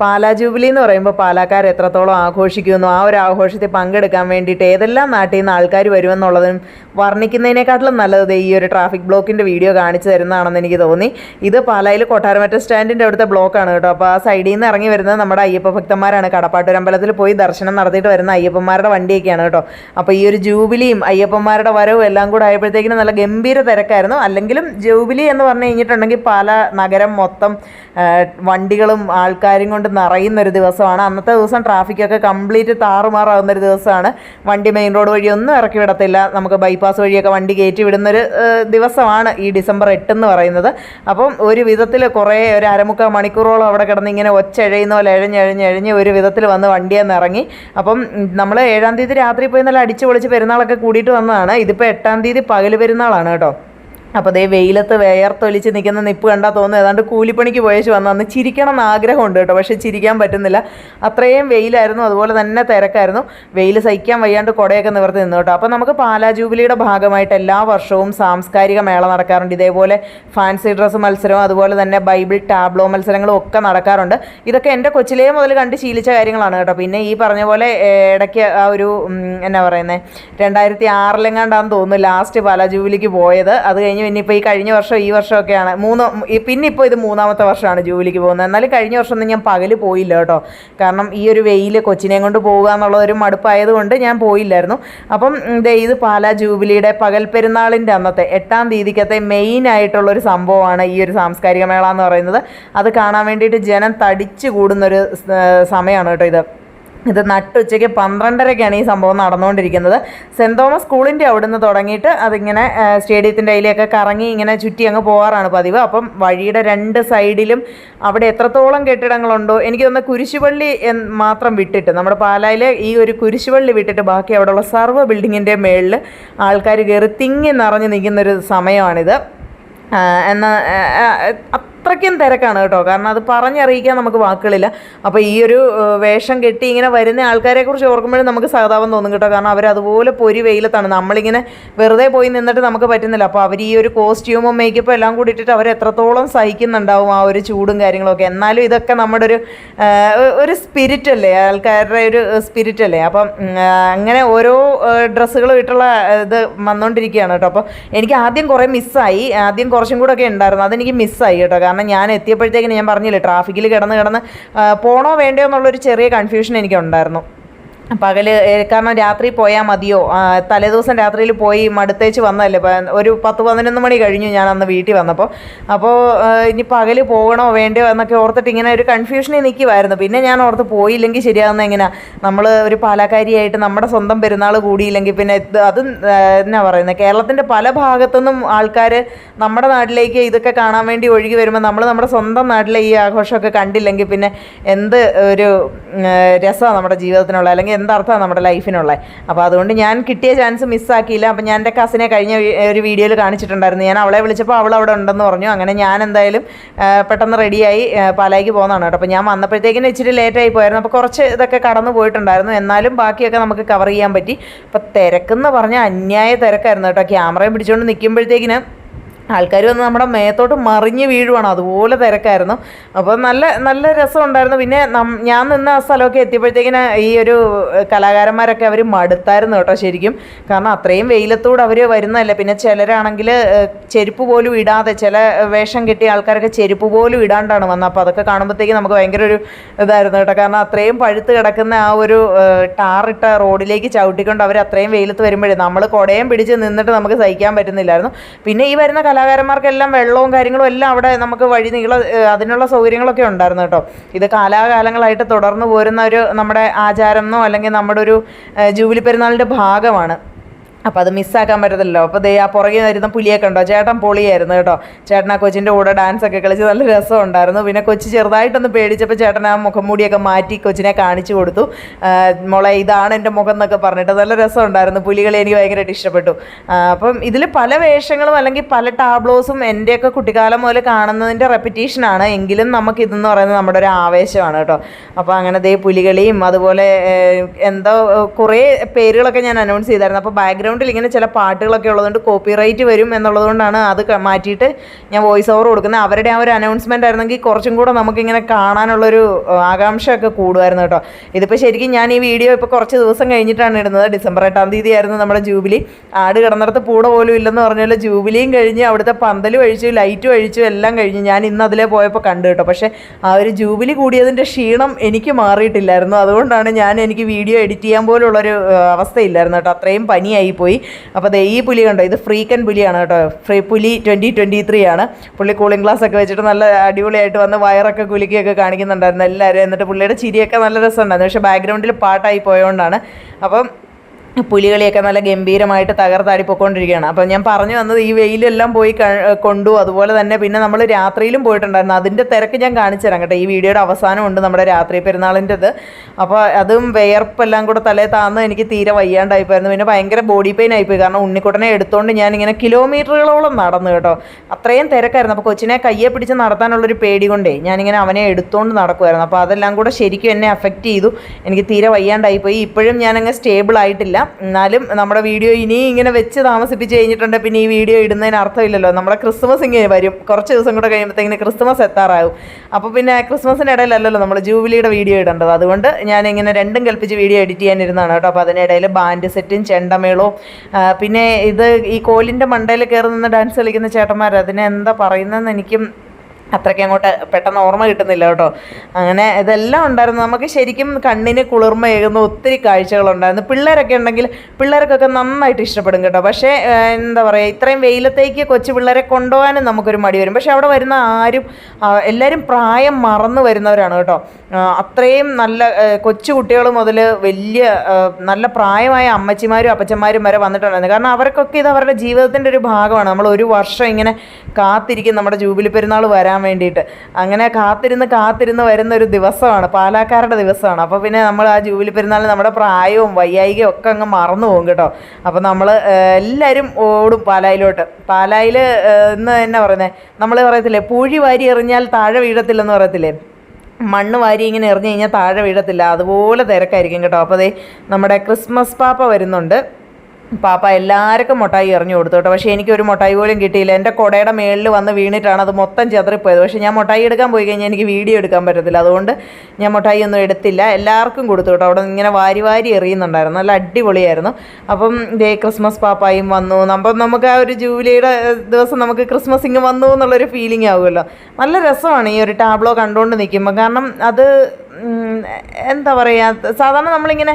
Pala jubilee എന്ന് പറയുമ്പോൾ പാലാക്കാർ എത്രത്തോളം ആഘോഷിക്കുന്നു ആ ഒരു ആഘോഷത്തിൽ പങ്കെടുക്കാൻ വേണ്ടിയിട്ട് ഏതെല്ലാം നാട്ടിൽ നിന്ന് ആൾക്കാർ വരുമെന്നുള്ളതും വർണിക്കുന്നതിനെക്കാട്ടിലും നല്ലത് ഈ ഒരു ട്രാഫിക് ബ്ലോക്കിന്റെ വീഡിയോ കാണിച്ചു തരുന്നതാണെന്ന് എനിക്ക് തോന്നി. ഇത് പാലായിൽ കൊട്ടാരമറ്റ സ്റ്റാൻഡിന്റെ അവിടുത്തെ ബ്ലോക്കാണ് കേട്ടോ. അപ്പോൾ ആ സൈഡിൽ നിന്ന് ഇറങ്ങി വരുന്നത് നമ്മുടെ അയ്യപ്പ ഭക്തന്മാരാണ്. കടപ്പാട്ടൂരമ്പലത്തിൽ പോയി ദർശനം നടത്തിയിട്ട് വരുന്ന അയ്യപ്പന്മാരുടെ വണ്ടിയൊക്കെയാണ് കേട്ടോ. അപ്പോൾ ഈ ഒരു ജൂബിലിയും അയ്യപ്പന്മാരുടെ വരവും എല്ലാം കൂടെ ആയപ്പോഴത്തേക്കിനും നല്ല ഗംഭീര തിരക്കായിരുന്നു. അല്ലെങ്കിലും ജൂബിലി എന്ന് പറഞ്ഞു കഴിഞ്ഞിട്ടുണ്ടെങ്കിൽ പാല നഗരം മൊത്തം വണ്ടികളും ആൾക്കാരും കൊണ്ട് നിറയുന്ന ഒരു ദിവസമാണ്. അന്നത്തെ ദിവസം ട്രാഫിക്കൊക്കെ കംപ്ലീറ്റ് താറുമാറാകുന്ന ഒരു ദിവസമാണ്. വണ്ടി മെയിൻ റോഡ് വഴി ഒന്നും ഇറക്കി വിടത്തില്ല. നമുക്ക് ബൈപ്പാസ് വഴിയൊക്കെ വണ്ടി കയറ്റി വിടുന്നൊരു ദിവസമാണ് ഈ ഡിസംബർ എട്ട് എന്ന് പറയുന്നത്. അപ്പം ഒരു വിധത്തിൽ കുറേ ഒരു അരമുക്കാൽ മണിക്കൂറോളം അവിടെ കിടന്ന് ഇങ്ങനെ ഒച്ചഴയുന്ന പോലെ എഴഞ്ഞെഴഞ്ഞെഴഞ്ഞ് ഒരു വിധത്തിൽ വന്ന് വണ്ടിയിൽ ഇറങ്ങി. അപ്പം നമ്മൾ ഏഴാം തീയതി രാത്രി പോയി നല്ല അടിച്ച് പൊളിച്ച് പെരുന്നാളൊക്കെ കൂടിയിട്ട് വന്നതാണ്. ഇതിപ്പോൾ എട്ടാം തീയതി പകൽ പെരുന്നാളാണ് കേട്ടോ. അപ്പോൾ അതേ വെയിലത്ത് വേയർത്തൊലിച്ച് നിൽക്കുന്ന നിപ്പ് കണ്ടാൽ തോന്നുന്നു. ഏതാണ്ട് കൂലിപ്പണിക്ക് പോയേച്ച് വന്നു അന്ന് ചിരിക്കണം എന്ന് ആഗ്രഹമുണ്ട് കേട്ടോ. പക്ഷേ ചിരിക്കാൻ പറ്റുന്നില്ല. അത്രയും വെയിലായിരുന്നു. അതുപോലെ തന്നെ തിരക്കായിരുന്നു. വെയിൽ സഹിക്കാൻ വയ്യാണ്ട് കുടയൊക്കെ നിവർത്തി നിന്നു കേട്ടോ. അപ്പോൾ നമുക്ക് പാലാ ജൂബിലിയുടെ ഭാഗമായിട്ട് എല്ലാ വർഷവും സാംസ്കാരിക മേള നടക്കാറുണ്ട്. ഇതേപോലെ ഫാൻസി ഡ്രസ്സ് മത്സരവും അതുപോലെ തന്നെ ബൈബിൾ ടാബ്ലോ മത്സരങ്ങളും ഒക്കെ നടക്കാറുണ്ട്. ഇതൊക്കെ എന്റെ കൊച്ചിലേ മുതൽ കണ്ട് ശീലിച്ച കാര്യങ്ങളാണ് കേട്ടോ. പിന്നെ ഈ പറഞ്ഞ പോലെ ഇടയ്ക്ക് ആ ഒരു എന്നാ പറയുന്നത് രണ്ടായിരത്തി ആറിലെങ്ങാണ്ടാന്ന് തോന്നുന്നു ലാസ്റ്റ് പാലാ ജൂബിലിക്ക് പോയത്. അത് കഴിഞ്ഞ് പിന്നെ ഇപ്പോൾ ഈ കഴിഞ്ഞ വർഷം ഈ വർഷമൊക്കെയാണ്. മൂന്ന് പിന്നെ ഇപ്പോൾ ഇത് മൂന്നാമത്തെ വർഷമാണ് ജൂബിലിക്ക് പോകുന്നത്. എന്നാലും കഴിഞ്ഞ വർഷമൊന്നും ഞാൻ പകൽ പോയില്ല കേട്ടോ. കാരണം ഈ ഒരു വെയിൽ കൊച്ചിനെ കൊണ്ട് പോവുക എന്നുള്ള ഒരു മടുപ്പായതുകൊണ്ട് ഞാൻ പോയില്ലായിരുന്നു. അപ്പം ഇത് പാലാ ജൂബിലിയുടെ പകൽ പെരുന്നാളിന്റെ അന്നത്തെ എട്ടാം തീയതിക്കത്തെ മെയിൻ ആയിട്ടുള്ളൊരു സംഭവമാണ് ഈ ഒരു സാംസ്കാരിക മേള എന്ന് പറയുന്നത്. അത് കാണാൻ വേണ്ടിയിട്ട് ജനം തടിച്ചു കൂടുന്നൊരു സമയമാണ് കേട്ടോ ഇത്. ഇത് നട്ടുച്ചയ്ക്ക് പന്ത്രണ്ടരയ്ക്കാണ് ഈ സംഭവം നടന്നുകൊണ്ടിരിക്കുന്നത്. സെന്റ് തോമസ് സ്കൂളിന്റെ അവിടുന്ന് തുടങ്ങിയിട്ട് അതിങ്ങനെ സ്റ്റേഡിയത്തിന്റെ അതിലേക്ക് കറങ്ങി ഇങ്ങനെ ചുറ്റി അങ്ങ് പോകാറാണ് പതിവ്. അപ്പം വഴിയുടെ രണ്ട് സൈഡിലും അവിടെ എത്രത്തോളം കെട്ടിടങ്ങളുണ്ടോ എനിക്ക് തന്നെ കുരിശുപള്ളി മാത്രം വിട്ടിട്ട് നമ്മുടെ പാലായിലെ ഈ ഒരു കുരിശുപള്ളി വിട്ടിട്ട് ബാക്കി അവിടെയുള്ള സർവ ബിൽഡിങ്ങിന്റെ മേളിൽ ആൾക്കാർ കയറി തിങ്ങി നിറഞ്ഞു നിൽക്കുന്നൊരു സമയമാണിത്. ആ, എന്നാ ആ, ആ, അത്രയ്ക്കും തിരക്കാണ് കേട്ടോ. കാരണം അത് പറഞ്ഞറിയിക്കാൻ നമുക്ക് വാക്കുകളില്ല. അപ്പോൾ ഈ ഒരു വേഷം കെട്ടി ഇങ്ങനെ വരുന്ന ആൾക്കാരെ കുറിച്ച് ഓർക്കുമ്പോഴും നമുക്ക് സഹതാപം തോന്നും കേട്ടോ. കാരണം അവർ അതുപോലെ പൊരി വെയിലത്താണ്. നമ്മളിങ്ങനെ വെറുതെ പോയി നിന്നിട്ട് നമുക്ക് പറ്റുന്നില്ല. അപ്പോൾ അവർ ഈ ഒരു കോസ്റ്റ്യൂമും മേക്കപ്പും എല്ലാം കൂടി ഇട്ടിട്ട് അവർ എത്രത്തോളം സഹിക്കുന്നുണ്ടാവും ആ ഒരു ചൂടും കാര്യങ്ങളൊക്കെ. എന്നാലും ഇതൊക്കെ നമ്മുടെ ഒരു ഒരു സ്പിരിറ്റ് അല്ലേ? ആൾക്കാരുടെ ഒരു സ്പിരിറ്റ് അല്ലേ? അപ്പം അങ്ങനെ ഓരോ ഡ്രസ്സുകൾ ഇട്ടുള്ള ഇത് വന്നുകൊണ്ടിരിക്കുകയാണ് കേട്ടോ. അപ്പോൾ എനിക്ക് ആദ്യം കുറേ മിസ്സായി ആദ്യം കുറച്ചും കൂടെ ഒക്കെ ഉണ്ടായിരുന്നു. അതെനിക്ക് മിസ്സായി കേട്ടോ. കാരണം ഞാൻ എത്തിയപ്പോഴത്തേക്കിന് ഞാൻ പറഞ്ഞില്ലേ ട്രാഫിക്കിൽ കിടന്ന് കിടന്ന് പോണോ വേണ്ടയോ എന്നുള്ളൊരു ചെറിയ കൺഫ്യൂഷൻ എനിക്കുണ്ടായിരുന്നു. പകൽ കാരണം രാത്രി പോയാൽ മതിയോ? തലേദിവസം രാത്രിയിൽ പോയി മടുത്തേച്ച് വന്നതല്ലേ? ഒരു പത്ത് പതിനൊന്ന് മണി കഴിഞ്ഞു ഞാൻ അന്ന് വീട്ടിൽ വന്നപ്പോൾ. അപ്പോൾ ഇനി പകൽ പോകണോ വേണ്ടയോ എന്നൊക്കെ ഓർത്തിട്ട് ഇങ്ങനെ ഒരു കൺഫ്യൂഷനിൽ നിൽക്കുമായിരുന്നു പിന്നെ ഞാൻ ഓർത്ത് പോയില്ലെങ്കിൽ ശരിയാകുന്ന എങ്ങനെയാ നമ്മൾ ഒരു പാലക്കാരിയായിട്ട് നമ്മുടെ സ്വന്തം പെരുന്നാൾ കൂടിയില്ലെങ്കിൽ പിന്നെ അതും എന്നാ പറയുന്നത് കേരളത്തിന്റെ പല ഭാഗത്തുനിന്നും ആൾക്കാർ നമ്മുടെ നാട്ടിലേക്ക് ഇതൊക്കെ കാണാൻ വേണ്ടി ഒഴുകി വരുമ്പോൾ നമ്മൾ നമ്മുടെ സ്വന്തം നാട്ടിലെ ഈ ആഘോഷമൊക്കെ കണ്ടില്ലെങ്കിൽ പിന്നെ എന്ത് ഒരു രസമാണ് നമ്മുടെ ജീവിതത്തിനുള്ള. അല്ലെങ്കിൽ എന്തർത്ഥമാണ് നമ്മുടെ ലൈഫിനുള്ള അപ്പോൾ അതുകൊണ്ട് ഞാൻ കിട്ടിയ ചാൻസ് മിസ്സാക്കിയില്ല അപ്പോൾ ഞാൻ എന്റെ കസിനെ കഴിഞ്ഞ ഒരു വീഡിയോയിൽ കാണിച്ചിട്ടുണ്ടായിരുന്നു. ഞാൻ അവളെ വിളിച്ചപ്പോൾ അവൾ അവിടെ ഉണ്ടെന്ന് പറഞ്ഞു. അങ്ങനെ ഞാൻ എന്തായാലും പെട്ടെന്ന് റെഡിയായി പാലായിക്ക് പോകുന്നതാണ് കേട്ടോ. അപ്പോൾ ഞാൻ വന്നപ്പോഴത്തേക്കും ഇച്ചിരി ലേറ്റായി പോയായിരുന്നു. അപ്പോൾ കുറച്ച് ഇതൊക്കെ കടന്നു പോയിട്ടുണ്ടായിരുന്നു. എന്നാലും ബാക്കിയൊക്കെ നമുക്ക് കവർ ചെയ്യാൻ പറ്റി. അപ്പോൾ തിരക്കെന്ന് പറഞ്ഞാൽ അന്യായ തിരക്കായിരുന്നു കേട്ടോ. ക്യാമറയും പിടിച്ചുകൊണ്ട് നിൽക്കുമ്പോഴത്തേക്കിന് ആൾക്കാർ വന്ന് നമ്മുടെ മേത്തോട്ട് മറിഞ്ഞ് വീഴുവാണ്. അതുപോലെ തിരക്കായിരുന്നു. അപ്പോൾ നല്ല നല്ല രസമുണ്ടായിരുന്നു. പിന്നെ ഞാൻ നിന്ന ആ സ്ഥലമൊക്കെ എത്തിയപ്പോഴത്തേക്കിന് ഈ ഒരു കലാകാരന്മാരൊക്കെ അവർ മടുത്തായിരുന്നു കേട്ടോ ശരിക്കും. കാരണം അത്രയും വെയിലത്തോടെ അവർ വരുന്നതല്ല. പിന്നെ ചിലരാണെങ്കിൽ ചെരുപ്പ് പോലും ഇടാതെ ചില വേഷം കിട്ടിയ ആൾക്കാരൊക്കെ ചെരുപ്പ് പോലും ഇടാണ്ടാണ് വന്നത്. അപ്പോൾ അതൊക്കെ കാണുമ്പോഴത്തേക്ക് നമുക്ക് ഭയങ്കര ഒരു ഇതായിരുന്നു കേട്ടോ. കാരണം അത്രയും പഴുത്ത് കിടക്കുന്ന ആ ഒരു ടാറിട്ട റോഡിലേക്ക് ചവിട്ടിക്കൊണ്ട് അവർ അത്രയും വെയിലത്ത് വരുമ്പോഴേ നമ്മൾ കുടയും പിടിച്ച് നിന്നിട്ട് നമുക്ക് സഹിക്കാൻ പറ്റുന്നില്ലായിരുന്നു. പിന്നെ ഈ വരുന്ന കലാകാരന്മാർക്കെല്ലാം വെള്ളവും കാര്യങ്ങളും എല്ലാം അവിടെ നമുക്ക് വഴി നീള അതിനുള്ള സൗകര്യങ്ങളൊക്കെ ഉണ്ടായിരുന്നു കേട്ടോ. ഇത് കാലാകാലങ്ങളായിട്ട് തുടർന്നു പോരുന്ന ഒരു നമ്മുടെ ആചാരം എന്നോ അല്ലെങ്കിൽ നമ്മുടെ ഒരു ജൂബിലി പെരുന്നാളിന്റെ ഭാഗമാണ്. അപ്പോൾ അത് മിസ്സാക്കാൻ പറ്റത്തില്ലല്ലോ. അപ്പോൾ ദേ ആ പുറകെ വരുന്ന പുലിയൊക്കെ ഉണ്ടോ? ചേട്ടൻ പൊളിയായിരുന്നു കേട്ടോ. ചേട്ടൻ ആ കൊച്ചിന്റെ കൂടെ ഡാൻസ് ഒക്കെ കളിച്ച് നല്ല രസമുണ്ടായിരുന്നു. പിന്നെ കൊച്ചി ചെറുതായിട്ടൊന്ന് പേടിച്ചപ്പോൾ ചേട്ടൻ ആ മുഖം മൂടിയൊക്കെ മാറ്റി കൊച്ചിനെ കാണിച്ചു കൊടുത്തു. മോളെ ഇതാണ് എന്റെ മുഖം എന്നൊക്കെ പറഞ്ഞിട്ട് നല്ല രസമുണ്ടായിരുന്നു. പുലികളെ എനിക്ക് ഭയങ്കരമായിട്ട് ഇഷ്ടപ്പെട്ടു. അപ്പം ഇതിൽ പല വേഷങ്ങളും അല്ലെങ്കിൽ പല ടാബ്ലോസും എന്റെയൊക്കെ കുട്ടിക്കാലം മുതൽ കാണുന്നതിന്റെ റെപ്പിറ്റേഷനാണ് എങ്കിലും നമുക്ക് ഇതെന്ന് പറയുന്നത് നമ്മുടെ ഒരു ആവേശമാണ് കേട്ടോ. അപ്പോൾ അങ്ങനെ ദേ പുലികളിയും അതുപോലെ എന്തോ കുറേ പേരുകളൊക്കെ ഞാൻ അനൗൺസ് ചെയ്തായിരുന്നു. അപ്പോൾ ബാക്ക്ഗ്രൗണ്ട് ബാക്ക്ഗ്രൗണ്ടിൽ ഇങ്ങനെ ചില പാട്ടുകളൊക്കെ ഉള്ളതുകൊണ്ട് കോപ്പിറൈറ്റ് വരും എന്നുള്ളതുകൊണ്ടാണ് അത് മാറ്റിയിട്ട് ഞാൻ വോയിസ് ഓവർ കൊടുക്കുന്നത്. അവരുടെ ആ ഒരു അനൗൺസ്മെന്റ് ആയിരുന്നെങ്കിൽ കുറച്ചും കൂടെ നമുക്കിങ്ങനെ കാണാനുള്ളൊരു ആകാംക്ഷയൊക്കെ കൂടുമായിരുന്നു കേട്ടോ. ഇതിപ്പോൾ ശരിക്കും ഞാൻ ഈ വീഡിയോ ഇപ്പോൾ കുറച്ച് ദിവസം കഴിഞ്ഞിട്ടാണ് ഇടുന്നത്. ഡിസംബർ എട്ടാം തീയതി ആയിരുന്നു നമ്മുടെ ജൂബിലി. ആട് കിടന്നിടത്ത് പൂട പോലും ഇല്ലെന്ന് പറഞ്ഞാൽ ജൂബിലിയും കഴിഞ്ഞ് അവിടുത്തെ പന്തലും അഴിച്ചു ലൈറ്റും അഴിച്ചു എല്ലാം കഴിഞ്ഞ് ഞാൻ ഇന്ന് അതിലെ പോയപ്പോൾ കണ്ടു കേട്ടോ. പക്ഷേ ആ ഒരു ജൂബിലി കൂടിയതിന്റെ ക്ഷീണം എനിക്ക് മാറിയിട്ടില്ലായിരുന്നു. അതുകൊണ്ടാണ് ഞാൻ എനിക്ക് വീഡിയോ എഡിറ്റ് ചെയ്യാൻ പോലുള്ളൊരു അവസ്ഥയില്ലായിരുന്നു കേട്ടോ. അത്രയും പനിയായി പോയി. അപ്പോൾ ദേ ഈ പുലി കണ്ടോ? ഇത് ഫ്രീക്കൻ പുലിയാണ് കേട്ടോ. ഫ്രീ പുലി ട്വന്റി ട്വന്റി ത്രീ ആണ്. പുള്ളി കൂളിംഗ് ഗ്ലാസ് ഒക്കെ വെച്ചിട്ട് നല്ല അടിപൊളിയായിട്ട് വന്ന് വയറൊക്കെ കുലുക്കിയൊക്കെ കാണിക്കുന്നുണ്ടായിരുന്നു എല്ലാവരും. എന്നിട്ട് പുള്ളിയുടെ ചിരിയൊക്കെ നല്ല രസമുണ്ടായിരുന്നു. പക്ഷേ ബാക്ക്ഗ്രൗണ്ടിൽ പാട്ടായി പോയതുകൊണ്ടാണ് അപ്പം പുലികളിയൊക്കെ നല്ല ഗംഭീരമായിട്ട് തകർത്താടി പൊയ്ക്കൊണ്ടിരിക്കുകയാണ് അപ്പം ഞാൻ പറഞ്ഞു വന്നത് ഈ വെയിലെല്ലാം പോയി കൊണ്ടു. അതുപോലെ തന്നെ പിന്നെ നമ്മൾ രാത്രിയിലും പോയിട്ടുണ്ടായിരുന്നു. അതിന്റെ തിരക്ക് ഞാൻ കാണിച്ചു തരാം കേട്ടോ. ഈ വീഡിയോയുടെ അവസാനമുണ്ട് നമ്മുടെ രാത്രി പെരുന്നാളിന്റെത് അപ്പോൾ അതും വിയർപ്പെല്ലാം കൂടെ തലേ താന്ന് എനിക്ക് തീരെ വയ്യാണ്ടായിപ്പോയിരുന്നു. പിന്നെ ഭയങ്കര ബോഡി പെയിൻ ആയിപ്പോയി. കാരണം ഉണ്ണിക്കുട്ടനെ എടുത്തുകൊണ്ട് ഞാനിങ്ങനെ കിലോമീറ്ററുകളോളം നടന്നു കേട്ടോ. അത്രയും തിരക്കായിരുന്നു. അപ്പോൾ കൊച്ചിനെ കയ്യെ പിടിച്ച് നടത്താനുള്ളൊരു പേടി കൊണ്ടേ ഞാനിങ്ങനെ അവനെ എടുത്തുകൊണ്ട് നടക്കുമായിരുന്നു അപ്പോൾ അതെല്ലാം കൂടെ ശരിക്കും എന്നെ അഫക്റ്റ് ചെയ്തു. എനിക്ക് തീരെ വയ്യാണ്ടായിപ്പോയി. ഇപ്പോഴും ഞാനങ്ങ് സ്റ്റേബിൾ ആയിട്ടില്ല. എന്നാലും നമ്മുടെ വീഡിയോ ഇനി ഇങ്ങനെ വെച്ച് താമസിപ്പിച്ച് കഴിഞ്ഞിട്ടുണ്ട്. പിന്നെ ഈ വീഡിയോ ഇടുന്നതിന് അർത്ഥമില്ലല്ലോ. നമ്മുടെ ക്രിസ്മസ് ഇങ്ങനെ വരും. കുറച്ച് ദിവസം കൂടെ കഴിയുമ്പോഴത്തേക്കിന് ക്രിസ്മസ് എത്താറാവും. അപ്പോൾ പിന്നെ ക്രിസ്മസിന്റെ ഇടയിലല്ലല്ലോ നമ്മൾ ജൂബിലിയുടെ വീഡിയോ ഇടേണ്ടത്. അതുകൊണ്ട് ഞാൻ ഇങ്ങനെ രണ്ടും കൽപ്പിച്ച് വീഡിയോ എഡിറ്റ് ചെയ്യാനിരുന്നതാണ് കേട്ടോ. അപ്പോൾ അതിനിടയിൽ ബാൻഡ് സെറ്റും ചെണ്ടമേളവും പിന്നെ ഇത് ഈ കോലിന്റെ മണ്ടയിൽ കയറി നിന്ന് ഡാൻസ് കളിക്കുന്ന ചേട്ടന്മാർ അതിനെന്താ പറയുന്നതെന്ന് എനിക്കും അത്രയ്ക്ക് അങ്ങോട്ട് പെട്ടെന്ന് ഓർമ്മ കിട്ടുന്നില്ല കേട്ടോ. അങ്ങനെ ഇതെല്ലാം ഉണ്ടായിരുന്നു. നമുക്ക് ശരിക്കും കണ്ണിന് കുളിർമയേകുന്ന ഒത്തിരി കാഴ്ചകളുണ്ടായിരുന്നു. പിള്ളേരൊക്കെ ഉണ്ടെങ്കിൽ പിള്ളേർക്കൊക്കെ നന്നായിട്ട് ഇഷ്ടപ്പെടും കേട്ടോ. പക്ഷേ എന്താ പറയുക ഇത്രയും വെയിലത്തേക്ക് കൊച്ചു പിള്ളേരെ കൊണ്ടുപോകാനും നമുക്കൊരു മടി വരും. പക്ഷേ അവിടെ വരുന്ന ആരും എല്ലാവരും പ്രായം മറന്നു വരുന്നവരാണ് കേട്ടോ. അത്രയും നല്ല കൊച്ചു കുട്ടികൾ മുതൽ വലിയ നല്ല പ്രായമായ അമ്മച്ചിമാരും അപ്പച്ചന്മാരും വരെ വന്നിട്ടുണ്ടായിരുന്നു. കാരണം അവർക്കൊക്കെ ഇത് അവരുടെ ജീവിതത്തിന്റെ ഒരു ഭാഗമാണ്. നമ്മൾ ഒരു വർഷം ഇങ്ങനെ കാത്തിരിക്കും. നമ്മുടെ ജൂബിലി പെരുന്നാൾ വരാൻ വേണ്ടിയിട്ട്. അങ്ങനെ കാത്തിരുന്ന് കാത്തിരുന്ന് വരുന്ന ഒരു ദിവസമാണ്. പാലാക്കാരുടെ ദിവസമാണ്. അപ്പോൾ പിന്നെ നമ്മൾ ആ ജൂബിലി പെരുന്നാളിന് നമ്മുടെ പ്രായവും വയ്യായികയും ഒക്കെ അങ്ങ് മറന്നു പോകും കേട്ടോ. അപ്പോൾ നമ്മൾ എല്ലാവരും ഓടും പാലായിലോട്ട്. പാലായിൽ എന്നാ പറയുന്നത് നമ്മൾ പറയത്തില്ലേ പൂഴി വാരി എറിഞ്ഞാൽ താഴെ വീഴത്തില്ലെന്ന് പറയത്തില്ലേ? മണ്ണ് വാരി ഇങ്ങനെ എറിഞ്ഞു കഴിഞ്ഞാൽ താഴെ വീഴത്തില്ല. അതുപോലെ തിരക്കായിരിക്കും കേട്ടോ. അപ്പോൾ അതേ നമ്മുടെ ക്രിസ്മസ് പാപ്പ വരുന്നുണ്ട്. പാപ്പ എല്ലാവർക്കും മുട്ടായി എറിഞ്ഞു കൊടുത്തു കേട്ടോ. പക്ഷേ എനിക്കൊരു മുട്ടായി പോലും കിട്ടിയില്ല. എന്റെ കുടയുടെ മേളിൽ വന്ന് വീണിട്ടാണ് അത് മൊത്തം ചെതറിപ്പോയത്. പക്ഷേ ഞാൻ മുട്ടായി എടുക്കാൻ പോയി കഴിഞ്ഞാൽ എനിക്ക് വീഡിയോ എടുക്കാൻ പറ്റത്തില്ല. അതുകൊണ്ട് ഞാൻ മുട്ടായി ഒന്നും എടുത്തില്ല. എല്ലാവർക്കും കൊടുത്തു കേട്ടോ. അവിടെ ഇങ്ങനെ വാരി വാരി എറിയുന്നുണ്ടായിരുന്നു. നല്ല അടിപൊളിയായിരുന്നു. അപ്പം ഡേ ക്രിസ്മസ് പാപ്പായും വന്നു. അപ്പം നമുക്ക് ആ ഒരു ജൂലൈയുടെ ദിവസം നമുക്ക് ക്രിസ്മസ് ഇങ്ങ് വന്നു എന്നുള്ളൊരു ഫീലിംഗ് ആവുമല്ലോ. നല്ല രസമാണ് ഈ ഒരു ടാബ്ലോ കണ്ടുകൊണ്ട് നിൽക്കുമ്പോൾ. കാരണം അത് എന്താ പറയുക സാധാരണ നമ്മളിങ്ങനെ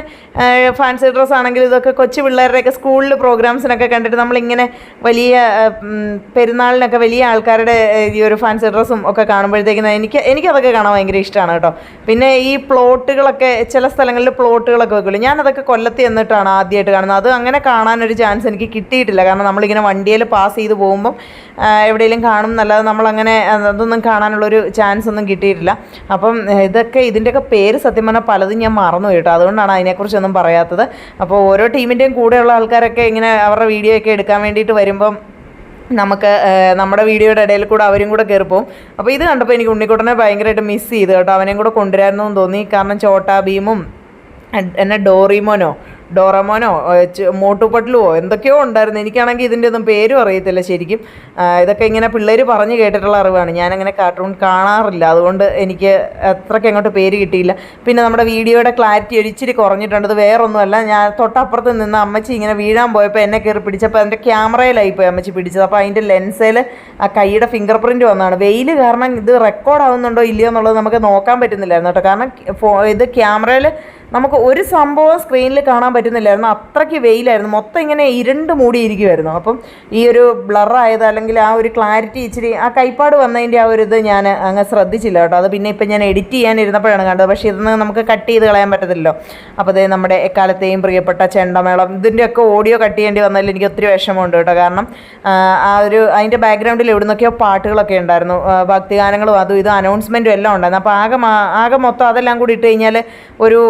ഫാൻസി ഡ്രസ്സ് ആണെങ്കിൽ ഇതൊക്കെ കൊച്ചു പിള്ളേരുടെയൊക്കെ സ്കൂളിൽ പ്രോഗ്രാംസിനൊക്കെ കണ്ടിട്ട് നമ്മളിങ്ങനെ വലിയ പെരുന്നാളിനൊക്കെ വലിയ ആൾക്കാരുടെ ഈ ഒരു ഫാൻസി ഡ്രസ്സും ഒക്കെ കാണുമ്പോഴത്തേക്കും എനിക്ക് എനിക്കതൊക്കെ കാണാൻ ഭയങ്കര ഇഷ്ടമാണ് കേട്ടോ. പിന്നെ ഈ പ്ലോട്ടുകളൊക്കെ ചില സ്ഥലങ്ങളിൽ പ്ലോട്ടുകളൊക്കെ വെക്കുള്ളൂ. ഞാനതൊക്കെ കൊല്ലത്ത് എന്നിട്ടാണ് ആദ്യമായിട്ട് കാണുന്നത്. അത് അങ്ങനെ കാണാനൊരു ചാൻസ് എനിക്ക് കിട്ടിയിട്ടില്ല. കാരണം നമ്മളിങ്ങനെ വണ്ടിയിൽ പാസ് ചെയ്ത് പോകുമ്പം എവിടെയെങ്കിലും കാണും എന്നല്ലാതെ നമ്മളങ്ങനെ അതൊന്നും കാണാനുള്ളൊരു ചാൻസ് ഒന്നും കിട്ടിയിട്ടില്ല. അപ്പം ഇതൊക്കെ ഇതൊക്കെ ഇതിന്റെയൊക്കെ പേര് സത്യം പറഞ്ഞാൽ പലതും ഞാൻ മറന്നു കേട്ടോ. അതുകൊണ്ടാണ് അതിനെക്കുറിച്ചൊന്നും പറയാത്തത്. അപ്പോൾ ഓരോ ടീമിന്റെയും കൂടെയുള്ള ആൾക്കാരൊക്കെ ഇങ്ങനെ അവരുടെ വീഡിയോ ഒക്കെ എടുക്കാൻ വേണ്ടിയിട്ട് വരുമ്പം നമുക്ക് നമ്മുടെ വീഡിയോയുടെ ഇടയിൽ കൂടെ അവരും കൂടെ കയറിപ്പോവും അപ്പോൾ ഇത് കണ്ടപ്പോൾ എനിക്ക് ഉണ്ണിക്കുട്ടനെ ഭയങ്കരമായിട്ട് മിസ് ചെയ്തു കേട്ടോ. അവനെയും കൂടെ കൊണ്ടുവരാമെന്നു തോന്നി. കാരണം ചോട്ടാ ഭീമും എന്നെ ഡോറിമോനോ ഡോറമോനോ ചെ- എന്തൊക്കെയോ ഉണ്ടായിരുന്നു. എനിക്കാണെങ്കിൽ ഇതിന്റെ ഒന്നും പേരും അറിയത്തില്ല ശരിക്കും. ഇതൊക്കെ ഇങ്ങനെ പിള്ളേർ പറഞ്ഞു കേട്ടിട്ടുള്ള അറിവാണ്. ഞാനങ്ങനെ കാർട്ടൂൺ കാണാറില്ല. അതുകൊണ്ട് എനിക്ക് അത്രയ്ക്ക് അങ്ങോട്ട് പേര് കിട്ടിയില്ല. പിന്നെ നമ്മുടെ വീഡിയോയുടെ ക്ലാരിറ്റി ഒരിച്ചിരി കുറഞ്ഞിട്ടുണ്ട്. വേറൊന്നുമല്ല. ഞാൻ തൊട്ടപ്പുറത്ത് നിന്ന് അമ്മച്ചി ഇങ്ങനെ വീഴാൻ പോയപ്പോൾ എന്നെ കയറി പിടിച്ചപ്പോൾ അതിന്റെ ക്യാമറയിലായി പോയി അമ്മച്ചി പിടിച്ചത്. അപ്പോൾ അതിന്റെ ലെൻസിൽ ആ കൈയുടെ ഫിംഗർ പ്രിന്റ് വന്നതാണ്. വെയിൽ കാരണം ഇത് റെക്കോർഡ് ആവുന്നുണ്ടോ ഇല്ലയോ എന്നുള്ളത് നമുക്ക് നോക്കാൻ പറ്റുന്നില്ലായിരുന്നു കേട്ടോ. കാരണം ഇത് ക്യാമറയിൽ നമുക്ക് ഒരു സംഭവം സ്ക്രീനിൽ കാണാൻ പറ്റുന്നില്ലായിരുന്നു. അത്രയ്ക്ക് വെയിലായിരുന്നു. മൊത്തം ഇങ്ങനെ ഇരുണ്ട് മൂടിയിരിക്കുമായിരുന്നു അപ്പം ഈ ഒരു ബ്ലറായത് അല്ലെങ്കിൽ ആ ഒരു ക്ലാരിറ്റി ഇച്ചിരി ആ കൈപ്പാട് വന്നതിന്റെ ആ ഒരു ഇത് ഞാൻ അങ്ങ് ശ്രദ്ധിച്ചില്ല കേട്ടോ. അത് പിന്നെ ഇപ്പം ഞാൻ എഡിറ്റ് ചെയ്യാൻ ഇരുന്നപ്പോഴാണ് കണ്ടത്. പക്ഷേ ഇതൊന്ന് നമുക്ക് കട്ട് ചെയ്ത് കളയാൻ പറ്റത്തില്ലല്ലോ. അപ്പോൾ അതേ നമ്മുടെ എക്കാലത്തെയും പ്രിയപ്പെട്ട ചെണ്ടമേളം. ഇതിന്റെയൊക്കെ ഓഡിയോ കട്ട് ചെയ്യേണ്ടി വന്നതിൽ എനിക്ക് ഒത്തിരി വിഷമമുണ്ട് കേട്ടോ. കാരണം ആ, ഒരു അതിന്റെ ബാക്ക്ഗ്രൗണ്ടിൽ എവിടെ നിന്നൊക്കെയോ പാട്ടുകളൊക്കെ ഉണ്ടായിരുന്നു. ഭക്തിഗാനങ്ങളും അതും ഇതും അനൗൺസ്മെന്റും എല്ലാം ഉണ്ടായിരുന്നു. അപ്പോൾ ആകെ ആകെ മൊത്തം അതെല്ലാം കൂടി ഇട്ട് കഴിഞ്ഞാൽ ഒരു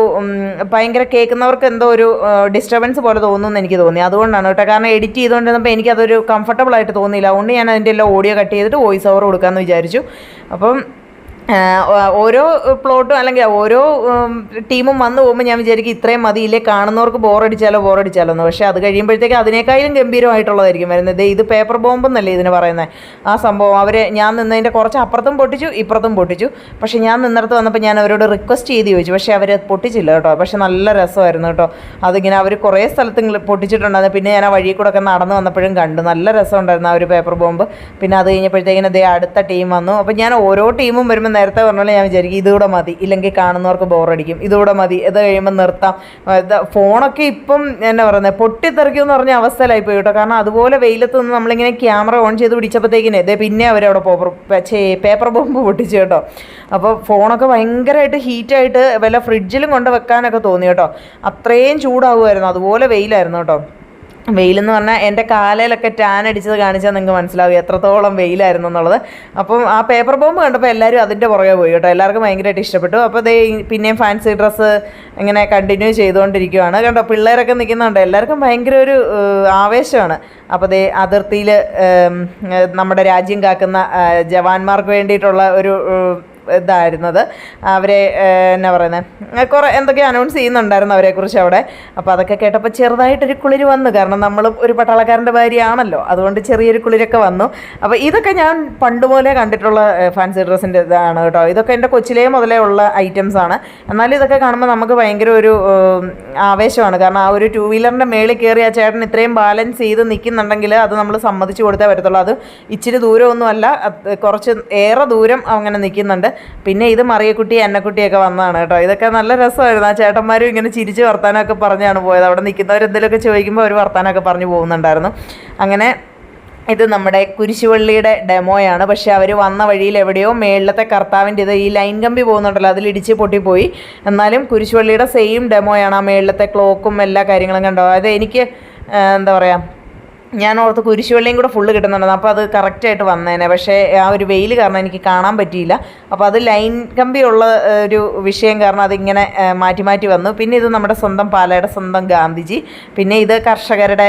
ഭയങ്കര കേൾക്കുന്നവർക്ക് എന്തോ ഒരു ഡിസ്റ്റർബൻസ് പോലെ തോന്നുമെന്ന് എനിക്ക് തോന്നി. അതുകൊണ്ടാണ് കേട്ടോ. കാരണം എഡിറ്റ് ചെയ്തുകൊണ്ടിരുന്നപ്പോൾ എനിക്കതൊരു കംഫർട്ടബിൾ ആയിട്ട് തോന്നിയില്ല. അതുകൊണ്ട് ഞാൻ അതിന്റെ എല്ലാം ഓഡിയോ കട്ട് ചെയ്തിട്ട് വോയിസ് ഓവർ കൊടുക്കാമെന്ന് വിചാരിച്ചു. അപ്പം ഓരോ പ്ലോട്ടും അല്ലെങ്കിൽ ഓരോ ടീമും വന്നു പോകുമ്പോൾ ഞാൻ വിചാരിക്കും ഇത്രയും മതിയില്ലേ കാണുന്നവർക്ക് ബോറടിച്ചാലോ ബോറടിച്ചാലോ എന്ന്. പക്ഷേ അത് കഴിയുമ്പോഴത്തേക്ക് അതിനേക്കാളും ഗംഭീരമായിട്ടുള്ളതായിരിക്കും വരുന്നത്. ഇത് പേപ്പർ ബോംബ് എന്നല്ലേ ഇതിന് പറയുന്നത് ആ സംഭവം. അവർ ഞാൻ നിന്നതിന്റെ കുറച്ച് അപ്പുറത്തും പൊട്ടിച്ചു ഇപ്പുറത്തും പൊട്ടിച്ചു. പക്ഷേ ഞാൻ നിന്നിടത്ത് വന്നപ്പോൾ ഞാൻ അവരോട് റിക്വസ്റ്റ് ചെയ്ത് ചോദിച്ചു. പക്ഷേ അവർ പൊട്ടിച്ചില്ല കേട്ടോ. പക്ഷേ നല്ല രസമായിരുന്നു കേട്ടോ. അതിങ്ങനെ അവർ കുറേ സ്ഥലത്ത് പൊട്ടിച്ചിട്ടുണ്ടായിരുന്നു. പിന്നെ ഞാൻ ആ വഴി കൂടെ ഒക്കെ നടന്നു വന്നപ്പോഴും കണ്ടു. നല്ല രസമുണ്ടായിരുന്നു ആ ഒരു പേപ്പർ ബോംബ്. പിന്നെ അത് കഴിഞ്ഞപ്പോഴത്തേക്കിനും അതേ അടുത്ത ടീം വന്നു. അപ്പോൾ ഞാൻ ഓരോ ടീമും വരുമ്പോൾ നേരത്തെ പറഞ്ഞാൽ ഞാൻ വിചാരിക്കും ഇതുകൂടെ മതി. ഇല്ലെങ്കിൽ കാണുന്നവർക്ക് ബോറടിക്കും. ഇതുകൂടെ മതി. ഇത് കഴിയുമ്പോൾ നിർത്താം. ഫോണൊക്കെ ഇപ്പം എന്നാ പറയുന്നത് പൊട്ടിത്തെറിക്കുമെന്ന് പറഞ്ഞ അവസ്ഥയിലായി പോയി കേട്ടോ. കാരണം അതുപോലെ വെയിലത്ത് നിന്ന് നമ്മളിങ്ങനെ ക്യാമറ ഓൺ ചെയ്ത് പിടിച്ചപ്പോഴത്തേക്കിനെ ഇതേ പിന്നെ അവരവിടെ പോപ്പർ പേപ്പർ ബോംബ് പൊട്ടിച്ചു കേട്ടോ. അപ്പോൾ ഫോണൊക്കെ ഭയങ്കരമായിട്ട് ഹീറ്റായിട്ട് വല്ല ഫ്രിഡ്ജിലും കൊണ്ട് വെക്കാനൊക്കെ തോന്നി കേട്ടോ. അത്രയും ചൂടാവുമായിരുന്നു. അതുപോലെ വെയിലായിരുന്നു കേട്ടോ. വെയിലെന്ന് പറഞ്ഞാൽ എന്റെ കാലയിലൊക്കെ ടാൻ അടിച്ചത് കാണിച്ചാൽ നിങ്ങൾക്ക് മനസ്സിലാവും എത്രത്തോളം വെയിലായിരുന്നു എന്നുള്ളത്. അപ്പം ആ പേപ്പർ ബോംബ് കണ്ടപ്പോൾ എല്ലാവരും അതിന്റെ പുറകെ പോയി കേട്ടോ. എല്ലാവർക്കും ഭയങ്കരമായിട്ട് ഇഷ്ടപ്പെട്ടു. അപ്പോൾ ദേ പിന്നെയും ഫാൻസി ഡ്രസ്സ് ഇങ്ങനെ കണ്ടിന്യൂ ചെയ്തുകൊണ്ടിരിക്കുകയാണ് കണ്ടോ പിള്ളേരൊക്കെ നിൽക്കുന്നുണ്ട്. എല്ലാവർക്കും ഭയങ്കര ഒരു ആവേശമാണ്. അപ്പോൾ ദേ അതിർത്തിയിൽ നമ്മുടെ രാജ്യം കാക്കുന്ന ജവാന്മാർക്ക് വേണ്ടിയിട്ടുള്ള ഒരു ഇതായിരുന്നത്. അവരെ എന്നാ പറയുന്നത് കുറേ എന്തൊക്കെയോ അനൗൺസ് ചെയ്യുന്നുണ്ടായിരുന്നു അവരെക്കുറിച്ച് അവിടെ. അപ്പോൾ അതൊക്കെ കേട്ടപ്പോൾ ചെറുതായിട്ടൊരു കുളിര് വന്നു. കാരണം നമ്മൾ ഒരു പട്ടാളക്കാരന്റെ ഭാര്യയാണല്ലോ. അതുകൊണ്ട് ചെറിയൊരു കുളിരൊക്കെ വന്നു. അപ്പോൾ ഇതൊക്കെ ഞാൻ പണ്ട് പോലെ കണ്ടിട്ടുള്ള ഫാൻസി ഡ്രസ്സിന്റെ ഇതാണ് കേട്ടോ. ഇതൊക്കെ എന്റെ കൊച്ചിലേ മുതലേ ഉള്ള ഐറ്റംസ് ആണ്. എന്നാലും ഇതൊക്കെ കാണുമ്പോൾ നമുക്ക് ഭയങ്കര ഒരു ആവേശമാണ്. കാരണം ആ ഒരു ടൂ വീലറിന്റെ മേളിൽ കയറി ആ ചേട്ടൻ ഇത്രയും ബാലൻസ് ചെയ്ത് നിൽക്കുന്നുണ്ടെങ്കിൽ അത് നമ്മൾ സമ്മതിച്ചു കൊടുത്തേ വരത്തുള്ളൂ അത് ഇച്ചിരി ദൂരമൊന്നുമല്ല. കുറച്ച് ഏറെ ദൂരം അങ്ങനെ നിൽക്കുന്നുണ്ട് പിന്നെ ഇത് മറിയക്കുട്ടി എണ്ണക്കുട്ടിയൊക്കെ വന്നതാണ് കേട്ടോ. ഇതൊക്കെ നല്ല രസമായിരുന്നു. ആ ചേട്ടന്മാരും ഇങ്ങനെ ചിരിച്ച് വർത്താനമൊക്കെ പറഞ്ഞാണ് പോയത്. അവിടെ നിൽക്കുന്നവർ എന്തെങ്കിലുമൊക്കെ ചോദിക്കുമ്പോൾ അവർ വർത്താനമൊക്കെ പറഞ്ഞു പോകുന്നുണ്ടായിരുന്നു. അങ്ങനെ ഇത് നമ്മുടെ കുരിശുവള്ളിയുടെ ഡെമോയാണ്. പക്ഷെ അവർ വന്ന വഴിയിൽ എവിടെയോ മേളിലത്തെ കർത്താവിന്റെ ഇത് ഈ ലൈൻ കമ്പി പോകുന്നുണ്ടല്ലോ അതിലിടിച്ച് പൊട്ടിപ്പോയി. എന്നാലും കുരിശുവള്ളിയുടെ സെയിം ഡെമോയാണ് ആ മേളിലത്തെ ക്ലോക്കും എല്ലാ കാര്യങ്ങളും കണ്ടോ? അത് എനിക്ക് എന്താ പറയുക ഞാൻ ഓർത്ത് കുരിശുവെള്ളിയും കൂടെ ഫുള്ള് കിട്ടുന്നുണ്ടായിരുന്നു അപ്പോൾ അത് കറക്റ്റായിട്ട് വന്നേനെ. പക്ഷേ ആ ഒരു വെയിൽ കാരണം എനിക്ക് കാണാൻ പറ്റിയില്ല. അപ്പോൾ അത് ലൈൻ കമ്പിയുള്ള ഒരു വിഷയം കാരണം അതിങ്ങനെ മാറ്റി മാറ്റി വന്നു. പിന്നെ ഇത് നമ്മുടെ സ്വന്തം പാലയുടെ സ്വന്തം ഗാന്ധിജി. പിന്നെ ഇത് കർഷകരുടെ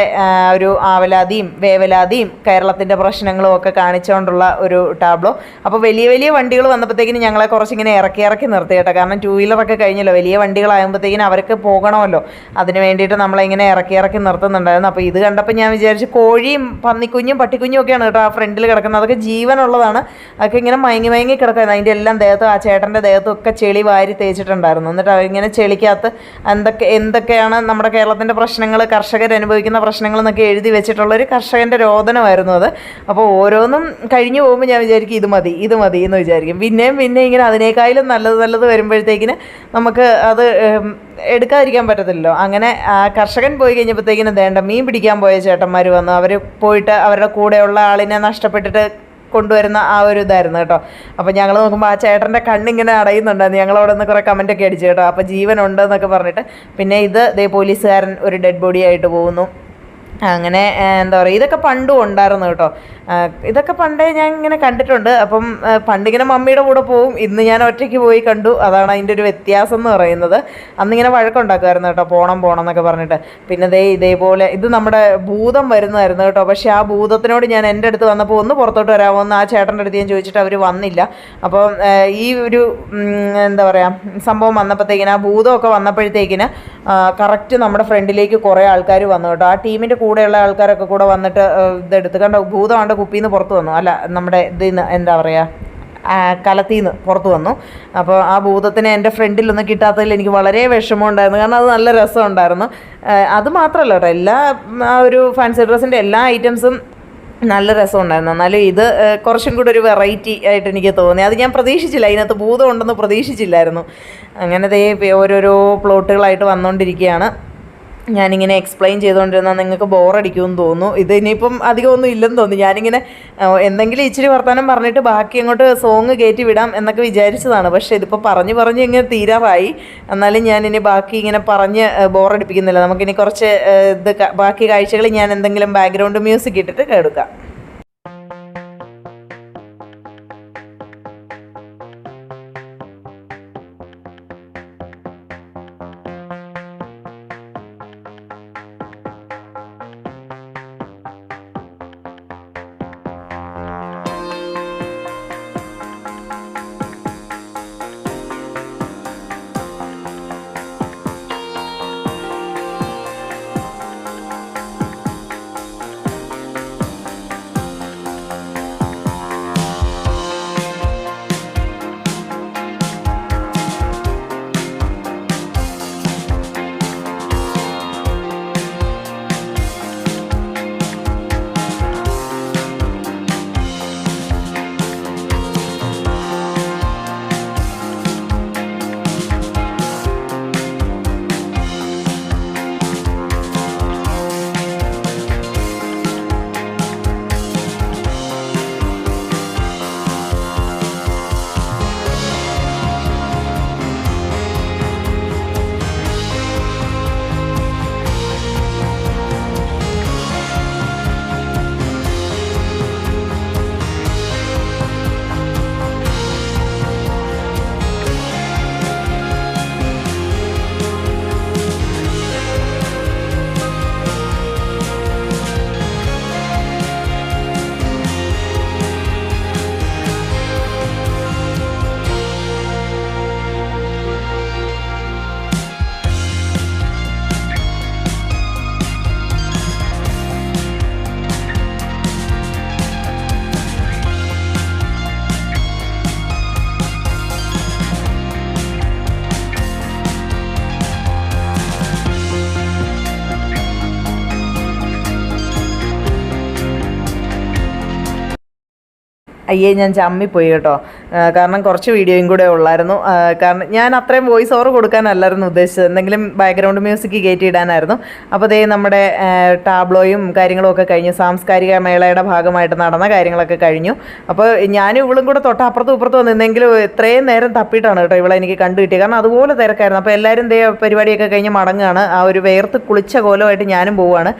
ഒരു ആവലാതിയും വേവലാതിയും കേരളത്തിന്റെ പ്രശ്നങ്ങളും ഒക്കെ കാണിച്ചുകൊണ്ടുള്ള ഒരു ടാബ്ലോ. അപ്പോൾ വലിയ വലിയ വണ്ടികൾ വന്നപ്പോഴത്തേക്കിന് ഞങ്ങളെ കുറച്ചിങ്ങനെ ഇറക്കി ഇറക്കി നിർത്തി കേട്ടോ. കാരണം ടൂ വീലറൊക്കെ കഴിഞ്ഞല്ലോ. വലിയ വണ്ടികളാകുമ്പോഴത്തേക്കിനും അവർക്ക് പോകണമല്ലോ. അതിന് വേണ്ടിയിട്ട് നമ്മളിങ്ങനെ ഇറക്കി ഇറക്കി നിർത്തുന്നുണ്ടായിരുന്നു. അപ്പോൾ ഇത് കണ്ടപ്പോൾ ഞാൻ വിചാരിച്ചു കോഴിയും പന്നിക്കുഞ്ഞും പട്ടിക്കുഞ്ഞും ഒക്കെയാണ് കേട്ടോ ആ ഫ്രണ്ടിൽ കിടക്കുന്നത്. അതൊക്കെ ജീവനുള്ളതാണ്. അതൊക്കെ ഇങ്ങനെ മയങ്ങി മയങ്ങി കിടക്കുന്നത് അതിന്റെ എല്ലാം ദേഹത്തും ആ ചേട്ടന്റെ ദേഹത്തും ഒക്കെ ചെളി വാരി തേച്ചിട്ടുണ്ടായിരുന്നു. എന്നിട്ട് അവരിങ്ങനെ ചെളിക്കകത്ത് എന്തൊക്കെ എന്തൊക്കെയാണ് നമ്മുടെ കേരളത്തിന്റെ പ്രശ്നങ്ങൾ കർഷകർ അനുഭവിക്കുന്ന പ്രശ്നങ്ങൾ എന്നൊക്കെ എഴുതി വെച്ചിട്ടുള്ള ഒരു കർഷകന്റെ രോദനമായിരുന്നു അത്. അപ്പോൾ ഓരോന്നും കഴിഞ്ഞു പോകുമ്പോൾ ഞാൻ വിചാരിക്കും ഇത് മതി ഇത് മതി എന്ന് വിചാരിക്കും. പിന്നെയും പിന്നെ ഇങ്ങനെ അതിനേക്കാളും നല്ലത് നല്ലത് വരുമ്പോഴത്തേക്കിന് നമുക്ക് അത് എടുക്കാതിരിക്കാൻ പറ്റത്തില്ലല്ലോ. അങ്ങനെ കർഷകൻ പോയി കഴിഞ്ഞപ്പോഴത്തേക്കിനും വേണ്ട മീൻ പിടിക്കാൻ പോയ ചേട്ടന്മാർ വന്നു. അവർ പോയിട്ട് അവരുടെ കൂടെയുള്ള ആളിനെ നഷ്ടപ്പെട്ടിട്ട് കൊണ്ടുവരുന്ന ആ ഒരു ഇതായിരുന്നു കേട്ടോ. അപ്പോൾ ഞങ്ങൾ നോക്കുമ്പോൾ ആ ചേട്ടന്റെ കണ്ണിങ്ങനെ അടയുന്നുണ്ടായിരുന്നു. ഞങ്ങളവിടെ നിന്ന് കുറേ കമന്റൊക്കെ അടിച്ചു കേട്ടോ. അപ്പോൾ ജീവനുണ്ടെന്നൊക്കെ പറഞ്ഞിട്ട്. പിന്നെ ഇത് ദേ പോലീസുകാരൻ ഒരു ഡെഡ് ബോഡി ആയിട്ട് പോകുന്നു. അങ്ങനെ എന്താ പറയുക ഇതൊക്കെ പണ്ടും ഉണ്ടായിരുന്നു കേട്ടോ. ഇതൊക്കെ പണ്ടേ ഞാൻ ഇങ്ങനെ കണ്ടിട്ടുണ്ട്. അപ്പം പണ്ടിങ്ങനെ മമ്മിയുടെ കൂടെ പോവും. ഇന്ന് ഞാൻ ഒറ്റയ്ക്ക് പോയി കണ്ടു. അതാണ് അതിന്റെ ഒരു വ്യത്യാസം എന്ന് പറയുന്നത്. അന്നിങ്ങനെ വഴക്കുണ്ടാക്കുമായിരുന്നു കേട്ടോ. പോണം പോണം എന്നൊക്കെ പറഞ്ഞിട്ട്. പിന്നെ ദേ ഇതേപോലെ ഇത് നമ്മുടെ ഭൂതം വരുന്നതായിരുന്നു കേട്ടോ. പക്ഷേ ആ ഭൂതത്തിനോട് ഞാൻ എന്റെ അടുത്ത് വന്നപ്പോൾ ഒന്ന് പുറത്തോട്ട് വരാമോ എന്ന് ആ ചേട്ടന്റെ അടുത്ത് ഞാൻ ചോദിച്ചിട്ട് അവർ വന്നില്ല. അപ്പം ഈ ഒരു എന്താ പറയുക സംഭവം വന്നപ്പോഴത്തേക്കിന് ആ ഭൂതമൊക്കെ വന്നപ്പോഴത്തേക്കിന് കറക്റ്റ് നമ്മുടെ ഫ്രണ്ടിലേക്ക് കുറേ ആൾക്കാർ വന്നു കേട്ടോ. ആ ടീമിന്റെ കൂടെയുള്ള ആൾക്കാരൊക്കെ കൂടെ വന്നിട്ട് ഇതെടുത്ത്. കണ്ടോ ഭൂതമാണ്ട് കുപ്പിയിൽ നിന്ന് പുറത്ത് വന്നു. അല്ല നമ്മുടെ ഇതിൽ നിന്ന് എന്താ പറയുക കലത്തിൽ നിന്ന് പുറത്ത് വന്നു. അപ്പോൾ ആ ഭൂതത്തിനെ എന്റെ ഫ്രണ്ടിലൊന്നും കിട്ടാത്തതിൽ എനിക്ക് വളരെ വിഷമമുണ്ടായിരുന്നു കാരണം അത് നല്ല രസമുണ്ടായിരുന്നു അത് മാത്രമല്ല കേട്ടോ എല്ലാ ആ ഒരു ഫാൻസി ഡ്രസ്സിന്റെ എല്ലാ ഐറ്റംസും നല്ല രസമുണ്ടായിരുന്നു എന്നാലും ഇത് കുറച്ചും കൂടെ ഒരു വെറൈറ്റി ആയിട്ട് എനിക്ക് തോന്നി. അത് ഞാൻ പ്രതീക്ഷിച്ചില്ല. അതിനകത്ത് ഭൂതം ഉണ്ടെന്ന് പ്രതീക്ഷിച്ചില്ലായിരുന്നു. അങ്ങനെ ദേ ഇപ്പൊ ഓരോരോ പ്ലോട്ടുകളായിട്ട് വന്നുകൊണ്ടിരിക്കുകയാണ് ഞാനിങ്ങനെ എക്സ്പ്ലെയിൻ ചെയ്തുകൊണ്ടിരുന്നാൽ നിങ്ങൾക്ക് ബോറടിക്കുമെന്ന് തോന്നുന്നു. ഇത് ഇനിയിപ്പം അധികമൊന്നും ഇല്ലെന്ന് തോന്നുന്നു. ഞാനിങ്ങനെ എന്തെങ്കിലും ഇച്ചിരി വർത്തമാനം പറഞ്ഞിട്ട് ബാക്കി അങ്ങോട്ട് സോങ് കയറ്റി വിടാം എന്നൊക്കെ വിചാരിച്ചതാണ്. പക്ഷേ ഇതിപ്പോൾ പറഞ്ഞ് പറഞ്ഞ് ഇങ്ങനെ തീരാറായി. എന്നാലും ഇനി ബാക്കി ഇങ്ങനെ പറഞ്ഞ് ബോറടിപ്പിക്കുന്നില്ല നമുക്കിനി കുറച്ച് ഇത് ബാക്കി കാഴ്ചകൾ ഞാൻ എന്തെങ്കിലും ബാക്ക്ഗ്രൗണ്ട് മ്യൂസിക് ഇട്ടിട്ട് കേൾക്കാം അയ്യേ ഞാൻ ചമ്മിപ്പോയി കേട്ടോ. കാരണം കുറച്ച് വീഡിയോയും കൂടെ ഉള്ളായിരുന്നു. കാരണം ഞാൻ അത്രയും വോയിസ് ഓവർ കൊടുക്കാനല്ലായിരുന്നു ഉദ്ദേശിച്ചത്. എന്തെങ്കിലും ബാക്ക്ഗ്രൗണ്ട് മ്യൂസിക് കയറ്റി ഇടാനായിരുന്നു. അപ്പോൾ ദേ നമ്മുടെ ടാബ്ലോയും കാര്യങ്ങളും ഒക്കെ കഴിഞ്ഞു. സാംസ്കാരിക മേളയുടെ ഭാഗമായിട്ട് നടന്ന കാര്യങ്ങളൊക്കെ കഴിഞ്ഞു. അപ്പോൾ ഞാനും ഇവളും കൂടെ തൊട്ട് അപ്പുറത്തും ഇപ്പുറത്തും നിന്നെങ്കിലും ഇത്രയും നേരം തപ്പിയിട്ടാണ് കേട്ടോ ഇവളെ എനിക്ക് കണ്ടു കിട്ടിയത്. കാരണം അതുപോലെ തിരക്കായിരുന്നു. അപ്പോൾ എല്ലാവരും ദേ പരിപാടിയൊക്കെ കഴിഞ്ഞ് മടങ്ങുകയാണ് ആ ഒരു വേർത്ത് കുളിച്ച കോലമായിട്ട് ഞാനും പോവുകയാണ്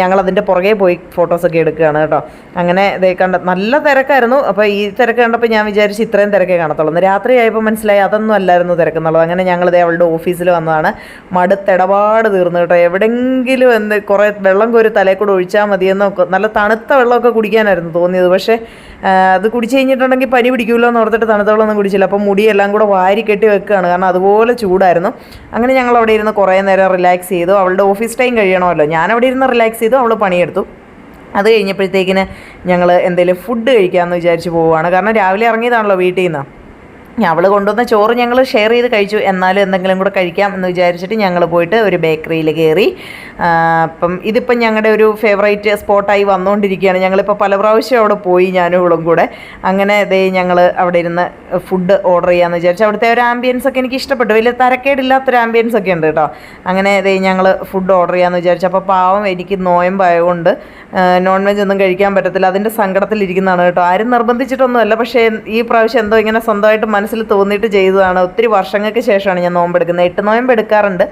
ഞങ്ങളതിന്റെ പുറകെ പോയി ഫോട്ടോസൊക്കെ എടുക്കുകയാണ് കേട്ടോ. അങ്ങനെ ദേ കണ്ട നല്ല തിരക്കായിരുന്നു. അപ്പോൾ ഈ തിരക്ക് കണ്ടപ്പോൾ ഞാൻ വിചാരിച്ചു ഇത്രയും തിരക്കേ കാണത്തുള്ളൂ. എന്ന് രാത്രി ആയപ്പോൾ മനസ്സിലായി അതൊന്നും അല്ലായിരുന്നു തിരക്കെന്നുള്ളത്. അങ്ങനെ ഞങ്ങൾ ദേ അവളുടെ ഓഫീസിൽ വന്നതാണ്. മടുത്തിടപാട് തീർന്നു കേട്ടോ. എവിടെയെങ്കിലും എന്ത് കുറേ വെള്ളം കോരി തലയിൽ കൂടെ ഒഴിച്ചാൽ മതിയെന്നൊക്കെ നല്ല തണുത്ത വെള്ളമൊക്കെ കുടിക്കാനായിരുന്നു തോന്നിയത്. പക്ഷേ അത് കുടിച്ച് കഴിഞ്ഞിട്ടുണ്ടെങ്കിൽ പനി പിടിക്കുമല്ലോ എന്ന് ഓർത്തിട്ട് തണുത്ത വെള്ളമൊന്നും കുടിച്ചില്ല. അപ്പോൾ മുടിയെല്ലാം കൂടെ വാരി കെട്ടി വെക്കുകയാണ്. കാരണം അതുപോലെ ചൂടായിരുന്നു. അങ്ങനെ ഞങ്ങൾ അവിടെ ഇരുന്ന് കുറേ നേരം റിലാക്സ് ചെയ്തു. അവളുടെ ഓഫീസ് ടൈം കഴിയണമല്ലോ. ഞാൻ അവിടെ ഇരുന്ന് റിലാക്സ് ചെയ്തു. അവൾ പണിയെടുത്തു. അത് കഴിഞ്ഞപ്പോഴത്തേക്കിന് ഞങ്ങൾ എന്തെങ്കിലും ഫുഡ് കഴിക്കാമെന്ന് വിചാരിച്ച് പോവുകയാണ്. കാരണം രാവിലെ ഇറങ്ങിയതാണല്ലോ വീട്ടിൽ നിന്ന് അവൾ കൊണ്ടുവന്ന ചോറ് ഞങ്ങൾ ഷെയർ ചെയ്ത് കഴിച്ചു. എന്നാലും എന്തെങ്കിലും കൂടെ കഴിക്കാം എന്ന് വിചാരിച്ചിട്ട് ഞങ്ങൾ പോയിട്ട് ഒരു ബേക്കറിയിൽ കയറി അപ്പം ഇതിപ്പം ഞങ്ങളുടെ ഒരു ഫേവറേറ്റ് സ്പോട്ടായി വന്നുകൊണ്ടിരിക്കുകയാണ് ഞങ്ങളിപ്പോൾ പല പ്രാവശ്യം അവിടെ പോയി ഞാനും ഇവളും കൂടെ. അങ്ങനെ ദേ ഞങ്ങൾ അവിടെ ഇരുന്ന് ഫുഡ് ഓർഡർ ചെയ്യാമെന്ന് വിചാരിച്ചു. അവിടുത്തെ ഒരു ആംബിയൻസ് ഒക്കെ എനിക്ക് ഇഷ്ടപ്പെട്ടു. വലിയ തരക്കേടില്ലാത്തൊരു ആംബിയൻസ് ഒക്കെ ഉണ്ട് കേട്ടോ. അങ്ങനെ ദേ ഞങ്ങൾ ഫുഡ് ഓർഡർ ചെയ്യാമെന്ന് വിചാരിച്ചു. അപ്പോൾ പാവം എനിക്ക് നോയമ്പായതുകൊണ്ട് നോൺ വെജ് ഒന്നും കഴിക്കാൻ പറ്റത്തില്ല. അതിന്റെ സങ്കടത്തിലിരിക്കുന്നതാണ് കേട്ടോ. ആരും നിർബന്ധിച്ചിട്ടൊന്നുമല്ല. പക്ഷേ ഈ പ്രാവശ്യം എന്തോ ഇങ്ങനെ സ്വന്തമായിട്ട് മനസ്സിൽ തോന്നിയിട്ട് ചെയ്തതാണ്. ഒത്തിരി വർഷങ്ങൾക്ക് ശേഷമാണ് ഞാൻ നോമ്പെടുക്കുന്നത്. എട്ട് നോയമ്പ് എടുക്കാറുണ്ട്.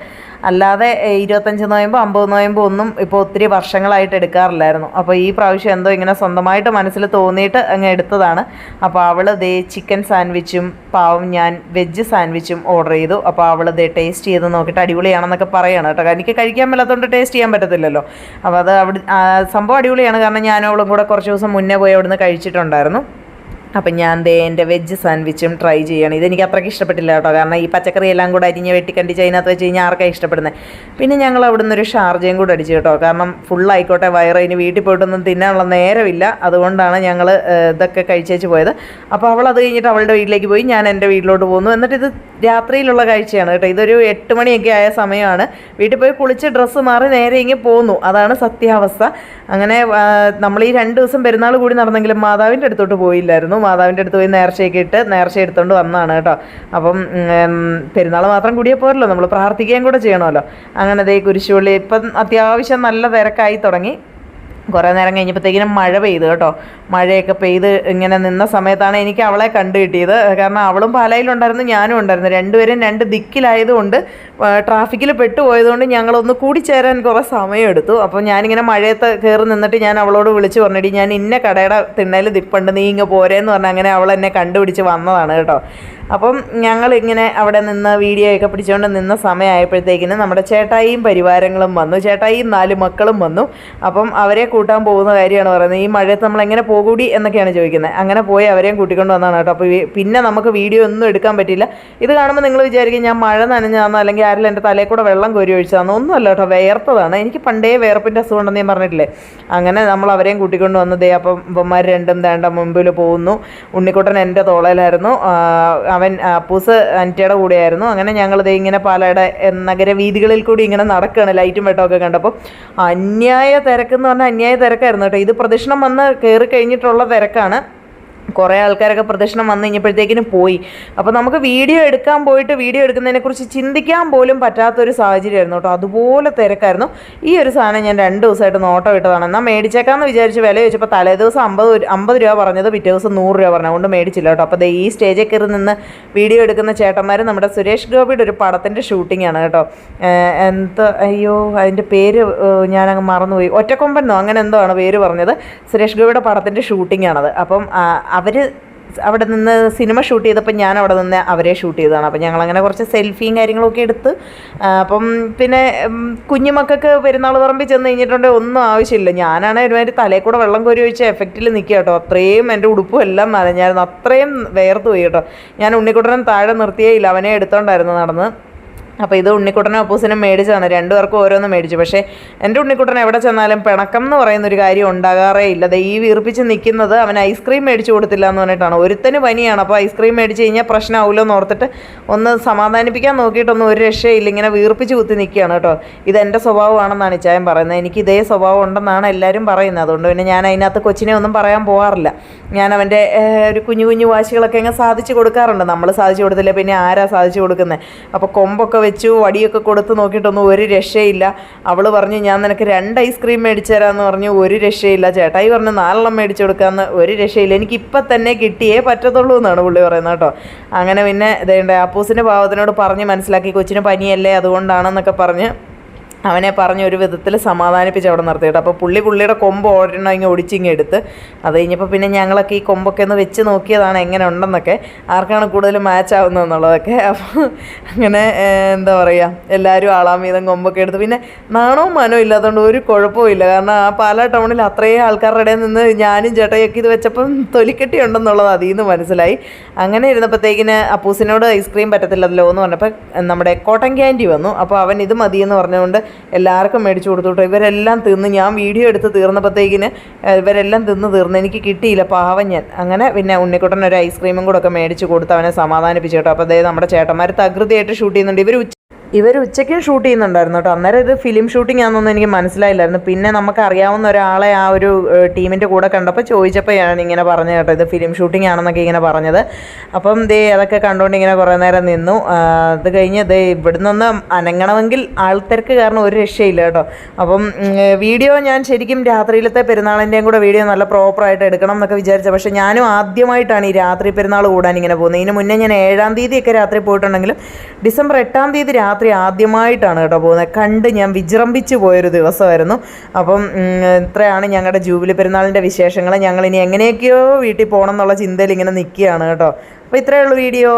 അല്ലാതെ ഇരുപത്തഞ്ച് നോയമ്പോ അമ്പത് നോയമ്പോ ഒന്നും ഇപ്പോൾ ഒത്തിരി വർഷങ്ങളായിട്ട് എടുക്കാറില്ലായിരുന്നു. അപ്പോൾ ഈ പ്രാവശ്യം എന്തോ ഇങ്ങനെ സ്വന്തമായിട്ട് മനസ്സിൽ തോന്നിയിട്ട് അങ്ങ് എടുത്തതാണ്. അപ്പോൾ അവൾ ദേ ചിക്കൻ സാൻഡ്വിച്ചും പാവം ഞാൻ വെജ് സാൻഡ്വിച്ചും ഓർഡർ ചെയ്തു. അപ്പോൾ അവൾ ദേ ടേസ്റ്റ് ചെയ്ത് നോക്കിയിട്ട് അടിപൊളിയാണെന്നൊക്കെ പറയുകയാണ് കേട്ടോ. എനിക്ക് കഴിക്കാൻ മേലാത്തതുകൊണ്ട് ടേസ്റ്റ് ചെയ്യാൻ പറ്റത്തില്ലല്ലോ. അപ്പോൾ അത് അവിടെ സംഭവം അടിപൊളിയാണ്. കാരണം ഞാനും അവളും കൂടെ കുറച്ച് ദിവസം മുന്നേ പോയി അവിടുന്ന് കഴിച്ചിട്ടുണ്ടായിരുന്നു. അപ്പം ഞാൻ എന്റെ വെജ് സാൻഡ്വിച്ചും ട്രൈ ചെയ്യണം. ഇതെനിക്ക് അത്രയ്ക്ക് ഇഷ്ടപ്പെട്ടില്ല കേട്ടോ. കാരണം ഈ പച്ചക്കറി എല്ലാം കൂടെ അരിഞ്ഞ് വെട്ടിക്കണ്ടിച്ച് അതിനകത്ത് വെച്ച് കഴിഞ്ഞാൽ ആർക്കാണ് ഇഷ്ടപ്പെടുന്നത്? പിന്നെ ഞങ്ങൾ അവിടെ നിന്നൊരു ഷാർജയും കൂടെ അടിച്ചു കേട്ടോ. കാരണം ഫുള്ളായിക്കോട്ടെ വയറിന് വീട്ടിൽ പോയിട്ടൊന്നും തിന്നാനുള്ള നേരമില്ല. അതുകൊണ്ടാണ് ഞങ്ങൾ ഇതൊക്കെ കഴിച്ചേച്ച് പോയത്. അപ്പോൾ അവൾ അത് കഴിഞ്ഞിട്ട് അവളുടെ വീട്ടിലേക്ക് പോയി. ഞാൻ എന്റെ വീട്ടിലോട്ട് പോന്നു. എന്നിട്ട് ഇത് രാത്രിയിലുള്ള കാഴ്ചയാണ് കേട്ടോ. ഇതൊരു എട്ട് മണിയൊക്കെ ആയ സമയമാണ്. വീട്ടിൽ പോയി കുളിച്ച് ഡ്രസ്സ് മാറി നേരെ ഇങ്ങനെ പോന്നു. അതാണ് സത്യാവസ്ഥ. അങ്ങനെ നമ്മൾ ഈ രണ്ട് ദിവസം പെരുന്നാൾ കൂടി നടന്നെങ്കിലും മാതാവിന്റെ അടുത്തോട്ട് പോയില്ലായിരുന്നു. മാതാവിന്റെ അടുത്ത് പോയി നേർച്ചയൊക്കെ ഇട്ട് നേർച്ച എടുത്തുകൊണ്ട് വന്നതാണ് കേട്ടോ. അപ്പം പെരുന്നാൾ മാത്രം കൂടിയേ പോരല്ലോ. നമ്മൾ പ്രാർത്ഥിക്കുകയും കൂടെ ചെയ്യണമല്ലോ. അങ്ങനെ ദേ കുരിശുപള്ളി ഇപ്പം അത്യാവശ്യം നല്ല തിരക്കായി തുടങ്ങി. കുറേ നേരം കഴിഞ്ഞപ്പോഴത്തേക്കിനും മഴ പെയ്തു കേട്ടോ. മഴയൊക്കെ പെയ്ത് ഇങ്ങനെ നിന്ന സമയത്താണ് എനിക്ക് അവളെ കണ്ടു കിട്ടിയത്. കാരണം അവളും പാലയിലുണ്ടായിരുന്നു ഞാനും ഉണ്ടായിരുന്നു. രണ്ടുപേരും രണ്ട് ദിക്കിലായതുകൊണ്ട് ട്രാഫിക്കിൽ പെട്ടുപോയതുകൊണ്ട് ഞങ്ങളൊന്ന് കൂടിച്ചേരാൻ കുറേ സമയമെടുത്തു. അപ്പോൾ ഞാനിങ്ങനെ മഴയത്ത് കയറി നിന്നിട്ട് ഞാൻ അവളോട് വിളിച്ച് പറഞ്ഞിട്ട് ഞാൻ ഇന്ന കടയുടെ തിണ്ണയിൽ ദിപ്പുണ്ട് നീ ഇങ്ങ് പോരേന്ന് പറഞ്ഞാൽ അങ്ങനെ അവളെന്നെ കണ്ടുപിടിച്ച് വന്നതാണ് കേട്ടോ. അപ്പം ഞങ്ങളിങ്ങനെ അവിടെ നിന്ന് വീഡിയോ ഒക്കെ പിടിച്ചുകൊണ്ട് നിന്ന സമയമായപ്പോഴത്തേക്കിനും നമ്മുടെ ചേട്ടായിയും പരിവാരങ്ങളും വന്നു. ചേട്ടായിയും നാല് മക്കളും വന്നു. അപ്പം അവരെ കൂട്ടാൻ പോകുന്ന കാര്യമാണ് പറയുന്നത്. ഈ മഴയത്ത് നമ്മൾ എങ്ങനെ പോകൂടി എന്നൊക്കെയാണ് ചോദിക്കുന്നത്. അങ്ങനെ പോയി അവരെയും കൂട്ടിക്കൊണ്ട് വന്നതാണ് കേട്ടോ. അപ്പോൾ പിന്നെ നമുക്ക് വീഡിയോ ഒന്നും എടുക്കാൻ പറ്റില്ല. ഇത് കാണുമ്പോൾ നിങ്ങൾ വിചാരിക്കും ഞാൻ മഴ നനഞ്ഞാന്നോ അല്ലെങ്കിൽ ആരെങ്കിലും എന്റെ തലയിൽ കൂടെ വെള്ളം കോരി ഒഴിച്ചതാണോ ഒന്നുമല്ല കേട്ടോ. വേർത്തതാണ്. എനിക്ക് പണ്ടേ വേർപ്പിന്റെ അസുഖം ഉണ്ടെന്ന് ഞാൻ പറഞ്ഞിട്ടില്ലേ? അങ്ങനെ നമ്മൾ അവരെയും കൂട്ടിക്കൊണ്ട് വന്നതേ അപ്പം ഇവന്മാർ രണ്ടും വേണ്ട മുമ്പിൽ പോകുന്നു. ഉണ്ണിക്കുട്ടൻ എന്റെ തോളയിലായിരുന്നു. അവൻ അപ്പൂസ് അന്റിയുടെ കൂടെയായിരുന്നു. അങ്ങനെ ഞങ്ങൾ ദേ ഇങ്ങനെ പാലയുടെ നഗര വീതികളിൽ കൂടി ഇങ്ങനെ നടക്കുകയാണ് ലൈറ്റും വെട്ടമൊക്കെ കണ്ടപ്പോൾ അന്യായ തിരക്കെന്ന് പറഞ്ഞാൽ അന്യായ തിരക്കായിരുന്നു കേട്ടോ. ഇത് പ്രദക്ഷിണം വന്ന് കയറി കഴിഞ്ഞിട്ടുള്ള തിരക്കാണ്. കുറേ ആൾക്കാരൊക്കെ പ്രദക്ഷിണം വന്നു കഴിഞ്ഞപ്പോഴത്തേക്കിനും പോയി. അപ്പോൾ നമുക്ക് വീഡിയോ എടുക്കാൻ പോയിട്ട് വീഡിയോ എടുക്കുന്നതിനെക്കുറിച്ച് ചിന്തിക്കാൻ പോലും പറ്റാത്തൊരു സാഹചര്യമായിരുന്നു കേട്ടോ. അതുപോലെ തിരക്കായിരുന്നു. ഈ ഒരു സാധനം ഞാൻ രണ്ട് ദിവസമായിട്ട് നോട്ടം ഇട്ടതാണ്. എന്നാൽ മേടിച്ചേക്കാമെന്ന് വിചാരിച്ച് വില ചോദിച്ചപ്പോൾ തലേ ദിവസം അമ്പത് അമ്പത് രൂപ പറഞ്ഞത് പിറ്റേ ദിവസം നൂറ് രൂപ പറഞ്ഞു. അതുകൊണ്ട് മേടിച്ചില്ല കേട്ടോ. അപ്പോൾ ഈ സ്റ്റേജിൽ കയറി നിന്ന് വീഡിയോ എടുക്കുന്ന ചേട്ടന്മാർ നമ്മുടെ സുരേഷ് ഗോപിയുടെ ഒരു പടത്തിന്റെ ഷൂട്ടിംഗ് ആണ് കേട്ടോ. എന്ത് അയ്യോ അതിന്റെ പേര് ഞാനങ്ങ് മറന്നുപോയി. ഒറ്റക്കൊമ്പനോ അങ്ങനെ എന്തോ ആണ് പേര് പറഞ്ഞത്. സുരേഷ് ഗോപിയുടെ പടത്തിന്റെ ഷൂട്ടിംഗ് ആണത്. അപ്പം അവർ അവിടെ നിന്ന് സിനിമ ഷൂട്ട് ചെയ്തപ്പോൾ ഞാൻ അവിടെ നിന്ന് അവരെ ഷൂട്ട് ചെയ്തതാണ്. അപ്പം ഞങ്ങളങ്ങനെ കുറച്ച് സെൽഫിയും കാര്യങ്ങളൊക്കെ എടുത്ത് അപ്പം പിന്നെ കുഞ്ഞുമക്കൾക്ക് പെരുന്നാൾ പറമ്പിൽ ചെന്ന് കഴിഞ്ഞിട്ടുണ്ടെങ്കിൽ ഒന്നും ആവശ്യമില്ല. ഞാനാണ് ഒരുമാതിരി തലയിൽ കൂടെ വെള്ളം കോരി ഒഴിച്ച എഫക്റ്റിൽ നിൽക്കുക കേട്ടോ. അത്രയും എന്റെ ഉടുപ്പും എല്ലാം നനഞ്ഞായിരുന്നു. അത്രയും വേർത്ത് പോയി കേട്ടോ. ഞാൻ ഉണ്ണിക്കുട്ടനും താഴെ നിർത്തിയേ ഇല്ല. അവനെ എടുത്തോണ്ടായിരുന്നു നടന്ന്. അപ്പോൾ ഇത് ഉണ്ണിക്കുട്ടനും അപ്പൂസിനും മേടിച്ചതാണ് രണ്ടുപേർക്കും ഓരോന്ന് മേടിച്ചു. പക്ഷേ എന്റെ ഉണ്ണിക്കുട്ടൻ എവിടെ ചെന്നാലും പിണക്കം എന്ന് പറയുന്ന ഒരു കാര്യം ഉണ്ടാകാറേ ഇല്ല. അത് ഈ വീർപ്പിച്ച് നിൽക്കുന്നത് അവൻ ഐസ്ക്രീം മേടിച്ചു കൊടുത്തില്ല എന്ന് പറഞ്ഞിട്ടാണ്. ഒരുത്തന് പനിയാണ്. അപ്പോൾ ഐസ്ക്രീം മേടിച്ച് കഴിഞ്ഞാൽ പ്രശ്നമാവുമല്ലോ എന്ന് ഓർത്തിട്ട് ഒന്ന് സമാധാനിപ്പിക്കാൻ നോക്കിയിട്ടൊന്നും ഒരു രക്ഷയില്ല. ഇങ്ങനെ വീർപ്പിച്ച് കുത്തി നിൽക്കുകയാണ് കേട്ടോ. ഇത് എന്റെ സ്വഭാവമാണെന്നാണ് ഇച്ചായൻ പറയുന്നത്. എനിക്ക് ഇതേ സ്വഭാവം ഉണ്ടെന്നാണ് എല്ലാവരും പറയുന്നത്. അതുകൊണ്ട് പിന്നെ ഞാൻ അതിനകത്ത് കൊച്ചിനെ ഒന്നും പറയാൻ പോകാറില്ല ഞാൻ അവന്റെ ഒരു കുഞ്ഞു കുഞ്ഞു വാശികളൊക്കെ അങ്ങ് സാധിച്ചു കൊടുക്കാറുണ്ട്. നമ്മൾ സാധിച്ചു കൊടുത്തില്ല പിന്നെ ആരാ സാധിച്ചു കൊടുക്കുന്നത് അപ്പോൾ കൊമ്പൊക്കെ വെച്ചു വടിയൊക്കെ കൊടുത്ത് നോക്കിയിട്ടൊന്നും ഒരു രക്ഷയില്ല. അവൾ പറഞ്ഞു ഞാൻ നിനക്ക് രണ്ട് ഐസ്ക്രീം മേടിച്ചു തരാമെന്ന് പറഞ്ഞു ഒരു രക്ഷയില്ല. ചേട്ടായി പറഞ്ഞു നാലെണ്ണം മേടിച്ചു കൊടുക്കാമെന്ന് ഒരു രക്ഷയില്ല. എനിക്ക് ഇപ്പം തന്നെ കിട്ടിയേ പറ്റത്തുള്ളൂ എന്നാണ് പുള്ളി പറയുന്നത് കേട്ടോ. അങ്ങനെ പിന്നെ ഇതേണ്ട അപ്പൂസിന്റെ ഭാവത്തിനോട് പറഞ്ഞ് മനസ്സിലാക്കി കൊച്ചിന് പനിയല്ലേ അതുകൊണ്ടാണെന്നൊക്കെ പറഞ്ഞ് അവനെ പറഞ്ഞ് ഒരു വിധത്തിൽ സമാധാനിപ്പിച്ച് അവിടെ നിർത്തിയിട്ട് അപ്പോൾ പുള്ളി പുള്ളിയുടെ കൊമ്പ് ഓടണമെങ്കിൽ ഒടിച്ചിങ്ങ് എടുത്ത് അത് കഴിഞ്ഞപ്പോൾ പിന്നെ ഞങ്ങളൊക്കെ ഈ കൊമ്പൊക്കെ ഒന്ന് വെച്ച് നോക്കിയതാണ് എങ്ങനെ ഉണ്ടെന്നൊക്കെ ആർക്കാണ് കൂടുതൽ മാച്ച് ആവുന്നതെന്നുള്ളതൊക്കെ. അപ്പോൾ അങ്ങനെ എന്താ പറയുക എല്ലാവരും ആളാം വീതം കൊമ്പൊക്കെ എടുത്ത്. പിന്നെ നാണവും മനവും ഇല്ലാത്തതുകൊണ്ട് ഒരു കുഴപ്പമില്ല കാരണം ആ പാല ടൗണിൽ അത്രയും ആൾക്കാരുടെ ഇടയിൽ നിന്ന് ഞാനും ചേട്ടയൊക്കെ ഇത് വെച്ചപ്പം തൊലിക്കെട്ടി ഉണ്ടെന്നുള്ളത് അതിൽ നിന്ന് മനസ്സിലായി. അങ്ങനെ ഇരുന്നപ്പോഴത്തേക്കിന് അപ്പൂസിനോട് ഐസ്ക്രീം പറ്റത്തില്ലല്ലോ എന്ന് പറഞ്ഞപ്പോൾ നമ്മുടെ കോട്ടൺ ക്യാൻഡി വന്നു. അപ്പോൾ അവൻ ഇത് മതിയെന്ന് പറഞ്ഞുകൊണ്ട് എല്ലാവർക്കും മേടിച്ചു കൊടുത്തു ഇവരെല്ലാം തിന്ന് ഞാൻ വീഡിയോ എടുത്ത് തീർന്നപ്പോഴത്തേക്കിന് ഇവരെല്ലാം തിന്ന് തീർന്ന് എനിക്ക് കിട്ടിയില്ല പാവം ഞാൻ. അങ്ങനെ പിന്നെ ഉണ്ണിക്കുട്ടൻ ഒരു ഐസ്ക്രീമും കൂടെ ഒക്കെ മേടിച്ച് കൊടുത്ത് അവനെ സമാധാനിപ്പിച്ചു കേട്ടോ. അപ്പോൾ അതായത് നമ്മുടെ ചേട്ടന്മാർ തകൃതിയായിട്ട് ഷൂട്ട് ചെയ്യുന്നുണ്ട്. ഇവർ ഇവർ ഉച്ചയ്ക്കും ഷൂട്ട് ചെയ്യുന്നുണ്ടായിരുന്നു കേട്ടോ. അന്നേരം ഇത് ഫിലിം ഷൂട്ടിംഗ് ആണെന്നൊന്നും എനിക്ക് മനസ്സിലായില്ലായിരുന്നു. പിന്നെ നമുക്ക് അറിയാവുന്ന ഒരാളെ ആ ഒരു ടീമിന്റെ കൂടെ കണ്ടപ്പോൾ ചോദിച്ചപ്പോൾ ചോദിച്ചപ്പോഴാണ് ഇങ്ങനെ പറഞ്ഞത് കേട്ടോ. ഇത് ഫിലിം ഷൂട്ടിംഗ് ആണെന്നൊക്കെ ഇങ്ങനെ പറഞ്ഞത്. അപ്പം ദേ അതൊക്കെ കണ്ടുകൊണ്ട് ഇങ്ങനെ കുറേ നേരം നിന്നു. അത് കഴിഞ്ഞ് ദേ ഇവിടുന്നൊന്ന് അനങ്ങണമെങ്കിൽ ആൾത്തിരക്ക് കാരണം ഒരു രക്ഷയില്ല കേട്ടോ. അപ്പം വീഡിയോ ഞാൻ ശരിക്കും രാത്രിയിലത്തെ പെരുന്നാളിന്റെയും കൂടെ വീഡിയോ നല്ല പ്രോപ്പറായിട്ട് എടുക്കണം എന്നൊക്കെ വിചാരിച്ച. പക്ഷേ ഞാനും ആദ്യമായിട്ടാണ് ഈ രാത്രി പെരുന്നാൾ കൂടാൻ ഇങ്ങനെ പോകുന്നത്. ഇതിന് മുന്നേ ഞാൻ ഏഴാം തീയതിയൊക്കെ രാത്രി പോയിട്ടുണ്ടെങ്കിലും ഡിസംബർ എട്ടാം തീയതി രാത്രി ആദ്യമായിട്ടാണ് കേട്ടോ പോകുന്നത്. കണ്ട് ഞാൻ വിജൃംഭിച്ച് പോയൊരു ദിവസമായിരുന്നു. അപ്പം ഇത്രയാണ് ഞങ്ങളുടെ ജൂബിലി പെരുന്നാളിന്റെ വിശേഷങ്ങൾ. ഞങ്ങൾ ഇനി എങ്ങനെയൊക്കെയോ വീട്ടിൽ പോകണം എന്നുള്ള ചിന്തയിൽ ഇങ്ങനെ നിൽക്കുകയാണ് കേട്ടോ. അപ്പോൾ ഇത്രയേ ഉള്ളൂ വീഡിയോ.